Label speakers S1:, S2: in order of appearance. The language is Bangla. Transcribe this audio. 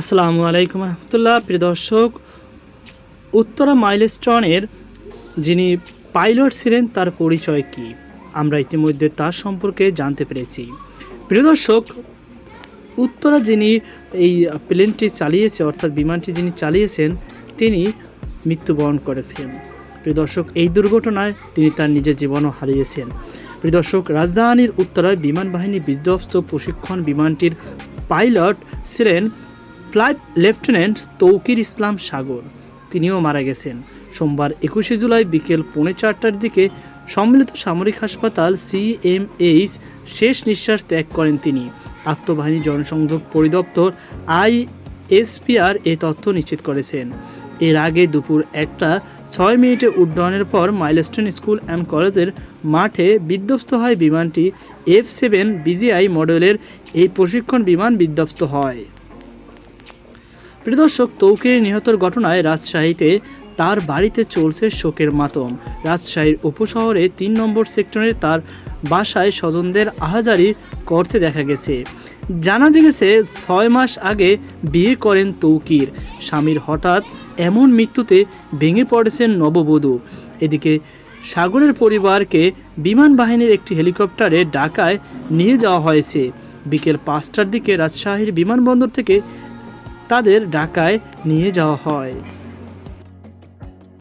S1: আসসালামু আলাইকুম রহমতুল্লাহ। প্রিয় দর্শক, উত্তরা মাইলস্টোনের যিনি পাইলট ছিলেন, তার পরিচয় কি? আমরা ইতিমধ্যে তার সম্পর্কে জানতে পেরেছি। প্রিয় দর্শক, উত্তরা যিনি এই প্লেনটি চালিয়েছে, অর্থাৎ বিমানটি যিনি চালিয়েছেন, তিনি মৃত্যুবরণ করেছেন। প্রিয় দর্শক, এই দুর্ঘটনায় তিনি তার নিজের জীবনও হারিয়েছেন। প্রিয় দর্শক, রাজধানীর উত্তরায় বিমান বাহিনী বিধ্বস্ত প্রশিক্ষণ বিমানটির পাইলট ছিলেন ফ্লাইট লেফটেন্যান্ট তৌকির ইসলাম সাগর। তিনিও মারা গেছেন। সোমবার একুশে জুলাই বিকেল পৌনে চারটার দিকে সম্মিলিত সামরিক হাসপাতাল সিএমএইচ শেষ নিঃশ্বাস ত্যাগ করেন তিনি। আত্মবাহিনী জনসংযোগ পরিদপ্তর আইএসপিআর এ তথ্য নিশ্চিত করেছেন। এর আগে দুপুর একটা ছয় মিনিটে উড্ডয়নের পর মাইলস্টোন স্কুল অ্যান্ড কলেজের মাঠে বিধ্বস্ত হয় বিমানটি। এফ সেভেন বিজিআই মডেলের এই প্রশিক্ষণ বিমান বিধ্বস্ত হয়। প্রিয়দর্শক তৌকির নিহতর ঘটনায় রাজশাহীতে তার বাড়িতে চলছে শোকের মাতম। রাজশাহীর উপশহরে তিন নম্বর সেক্টরে তার বাসায় স্বজনদের আহাজারি করতে দেখা গেছে। জানা গেছে ছয় মাস আগে বিয়ে করেন তৌকির। স্বামীর হঠাৎ এমন মৃত্যুতে ভেঙে পড়েছেন নববধূ। এদিকে সাগরের পরিবারকে বিমান বাহিনীর একটি হেলিকপ্টারে ঢাকায় নিয়ে যাওয়া হয়েছে। বিকেল পাঁচটার দিকে রাজশাহীর বিমানবন্দর থেকে তাদের ঢাকায় নিয়ে যাওয়া হয়।